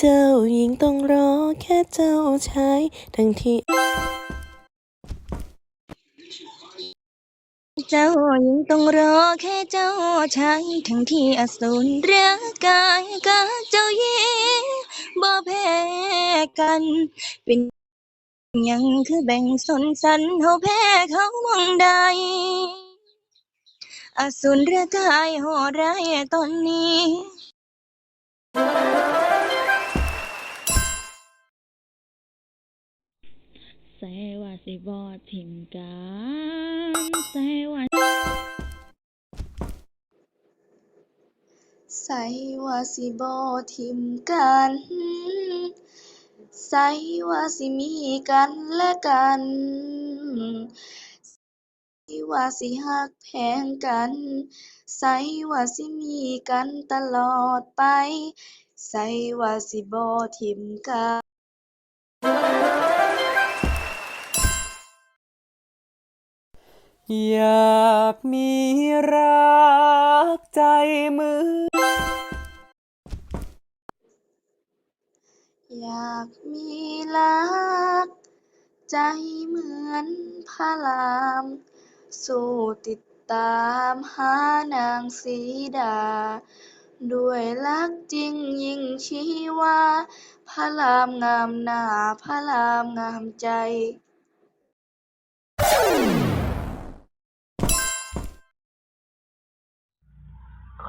เจ้าหญิงต้องรอแค่เจ้าชายทั้งที่ เจ้ายังต้องรอแค่เจ้าชายทั้งที่อสูรรักกายกับเจ้าหญิงบ่แพ้กัน เป็นยังคือแบ่งสนสันเฮาแพ้เขามองใดอสูรรักกายโหดร้ายตอนนี้ ส่ว่าสิบอทิมกันใส่ว่าใส่ว่าสิบ่ทิมกันใส่ว่าสิมีกันและกันใส่ว่าสิฮักแพงกันใส่ว่าสิมีกันตลอดไปใส่ว่าสิบ่ทิมกัน อยากมีรักใจมือ อยากมีรัก ใจเหมือนพระราม สู้ติดตามหานางสีดา ด้วยรักจริงยิ่งชีวาพระรามงามหน้าพระรามงามใจ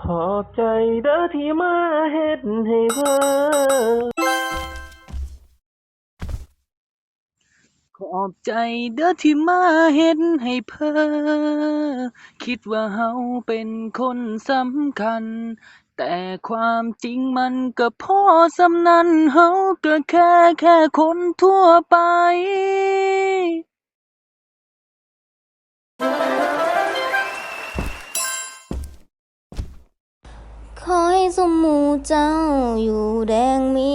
ขอบใจเด้อที่มาเฮ็ดให้เพิ่นขอบใจเด้อที่มาเฮ็ดให้เพ้อคิดว่าเฮาเป็นคนสำคัญ แต่ความจริงมันก็พอสำนันเฮาก็แค่แค่คนทั่วไป ขอให้สมหมูเจ้าอยู่แดงมี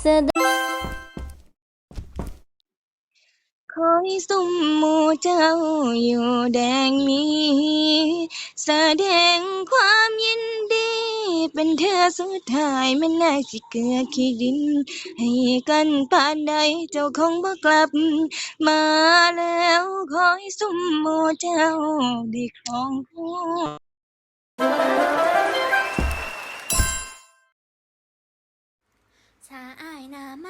เสดขอให้สมหมูเจ้าอยู่แดงมีแสดงความยินดี เป็นเธอสุดท้ายมันน่าสิเกลือขี้ดิน ให้กันปานใดเจ้าคงบ่กลับ มาแล้วขอให้สมหมูเจ้าได้ครองคู่ ชาอายหน้ามา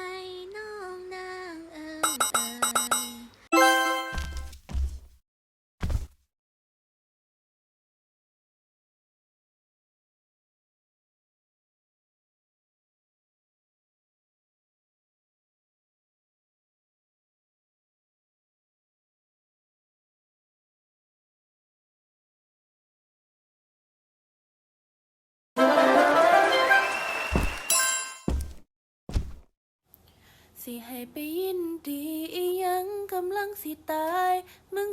สิให้ไปยินดีอียังกำลังสิตาย มึง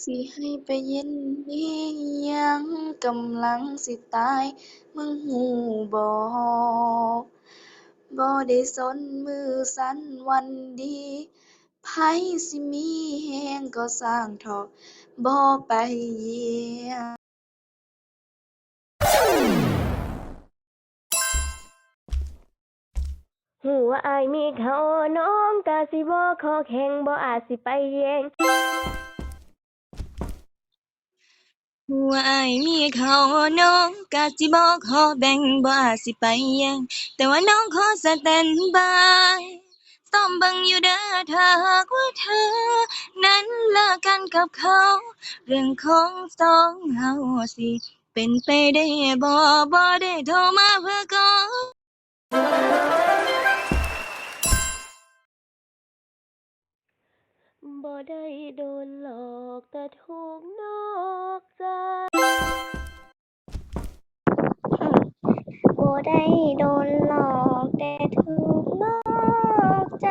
สิให้ไปยินดีหยังกำลังสิตาย มึงหูบ่บ่ได้สนมือสั่นวันดีไผสิมีแฮงก็สร้างเถาะบ่ไปเยี่ยม หูว่าอายมีเขาน้องกะสิบ่ขอแข่งบ่อาจสิไปแยงหัวอายมีเขาน้องกะสิบอกขอแบ่งบ่อาจสิไปแยงแต่ว่าน้องขอสแตนบายซ้อมเบิ่งอยู่เด้อถ้าหากว่าเธอ นั้นเลิกกันกับเขา เรื่องของสองเฮาสิ เป็นไปได้บ่บ่ได้โทรมาเพื่อขอ บ่ได้โดนหลอกแต่ถูกนอกใจบ่ได้โดนหลอกแต่ถูกนอกใจ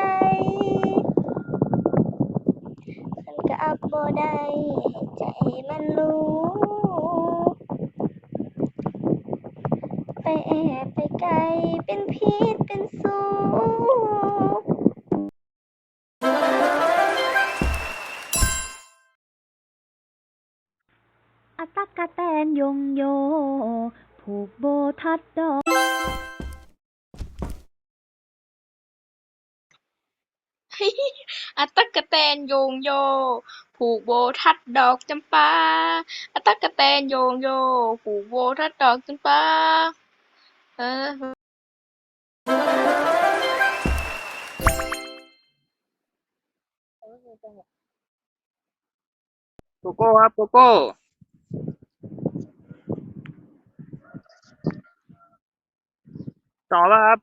ฉันก็อับบ่ได้ให้ใจมันรู้ไปแอบไปไกลเป็นพิษเป็นสูง ยงโย ผู้กโบทัดดอกอะตักกะแตนโยงโย ผูกโบทัดดอกจำปาอะตักกะแตนโยงโย ผูกโบทัดดอกจำปา เออ โกโก้ครับโกโก้ ต่อป่ะครับ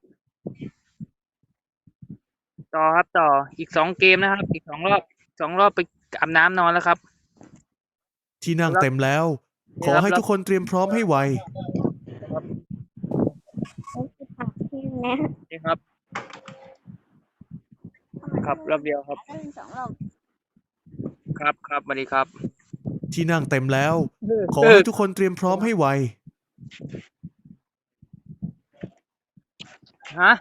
ต่อครับต่ออีกสองเกมนะครับ อีกสองรอบสองรอบไปอาบน้ำนอนแล้วครับ ที่นั่งเต็มแล้ว ขอให้ทุกคนเตรียมพร้อมให้ไวนี่ครับ ครับรอบเดียวครับสองรอบครับครับสวัสดีครับ ที่นั่งเต็มแล้ว ขอให้ทุกคนเตรียมพร้อมให้ไว ฮะ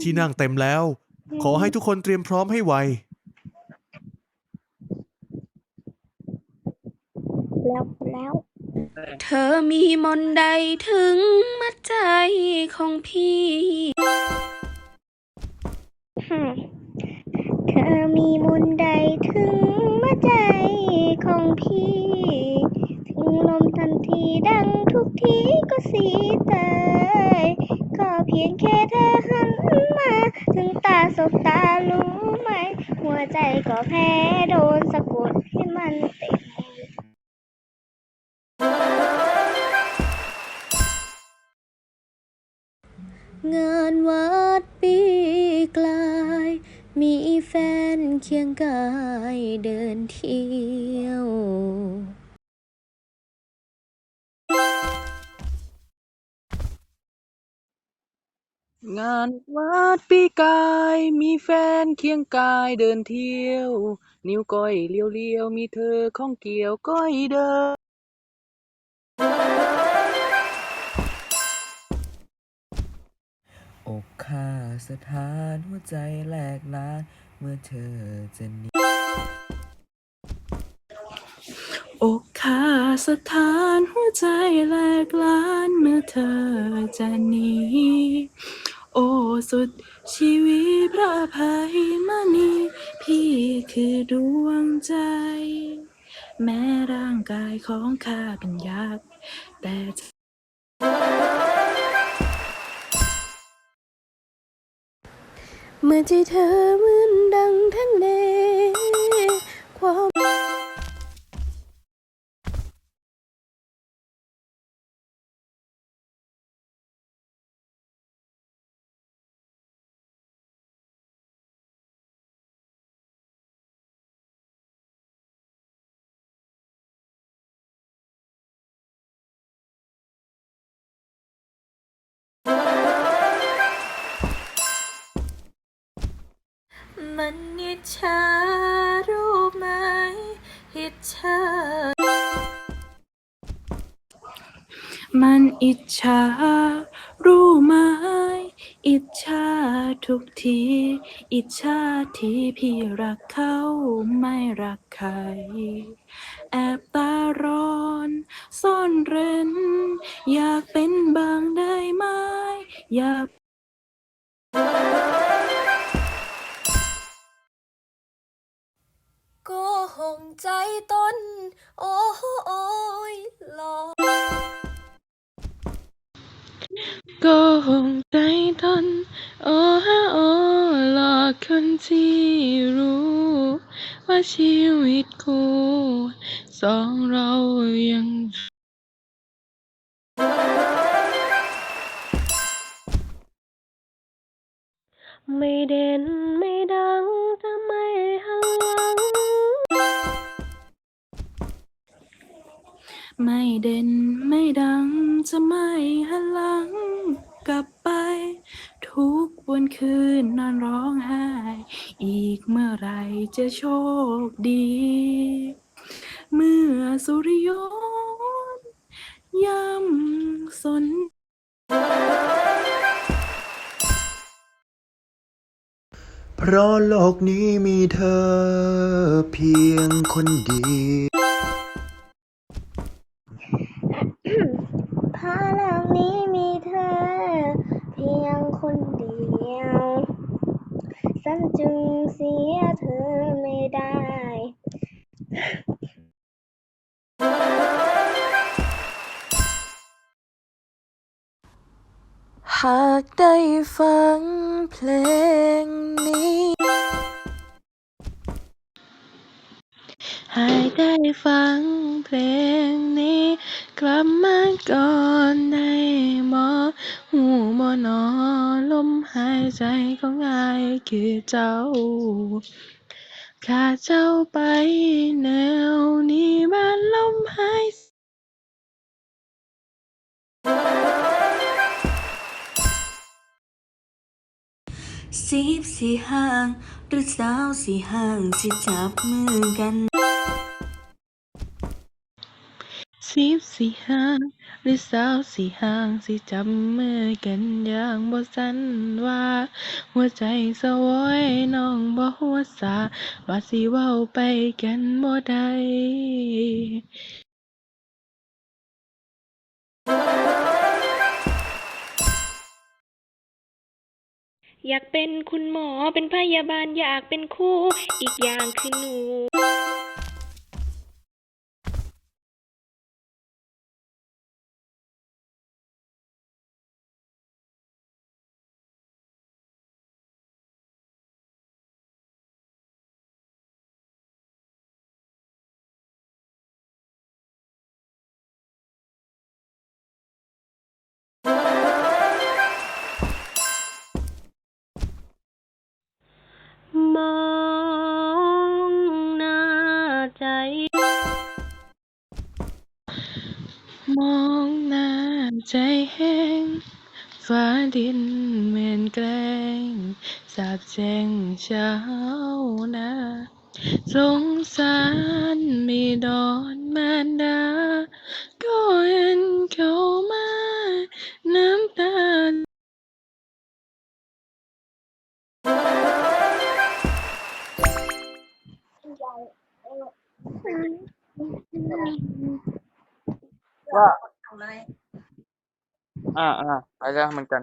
ที่นั่งเต็มแล้ว ขอให้ทุกคนเตรียมพร้อมให้ไว แล้วแล้วเธอมีมนต์ใดถึงมัดใจของพี่เธอมีมนต์ใดถึงมาใจของพี่ ถึงลมทันทีดังทุกทีก็สีตายก็ เพียงแค่เธอหันมา ถึงตาสบตารู้ไหม หัวใจก็แพ้โดนสะกดให้มันเต็มงานวัดปีกลาย มีแฟนเคียงกายเดินเที่ยว งานวัดปีกายมีแฟนเคียงกายเดินเที่ยว นิ้วก้อยเลี้ยวเลียวๆ มีเธอข้องเกี่ยวก้อยเดิน อกข้าสถานหัวใจแหลกลานเมื่อเธอจะหนีอกข้าสถานหัวใจแหลกลานเมื่อเธอจะหนีโอ้ สุดชีวิตพระภัยมณีพี่คือดวงใจ แม้ร่างกายของข้าเป็นยักษ์แต่เมื่อใจเธอเหมือนดังทะเล มันอิจฉารูปไหมอิจฉามันอิจฉารู้ไหมอิจฉาทุกที อิจฉาที่พี่รักเขาไม่รักใคร แอบตาร้อน ซ่อนเร้น อยากเป็นบางได้ไหมอยาก หกใจต้น โอ้โอ้ยหลอกก็หงใจทนโอ้ฮะโอ้หลอกคนที่รู้ ว่าชีวิตคู่สองเรายังไม่เด่นไม่ดัง ไม่เด่นไม่ดังจะไม่หันหลังกลับไป ทุกวันคืนนอนร้องไห้ อีกเมื่อไรจะโชคดี เมื่อสุริยนย่ำสนเพราะโลกนี้มีเธอเพียงคนเดียว หากได้ฟังเพลงนี้ หากได้ฟังเพลงนี้ กลับมาก่อนได้บ่หูบ่หนอลมหายใจของอายคือเจ้าขาดเจ้าไปแนวนี้ สิบสี่ห้าง หรือสาวสี่ห้างสิจับมือกันสิบสี่ห้าง หรือสาวสี่ห้างสิจับมือกันอย่างบ่สันว่า หัวใจสวอยน้องบ่หัวสาว่าสิเว้าไปกันบ่ได้ อยากเป็นคุณหมอเป็นพยาบาลอยากเป็นครูอีกอย่างคือหนู องหน้าใจแห้งฟ้าดินเหมือนแกล้งสาบแช่งเช้านาสงสารมีดอนมารดา ว่าอ่าอ่าไปแล้วเหมือนกัน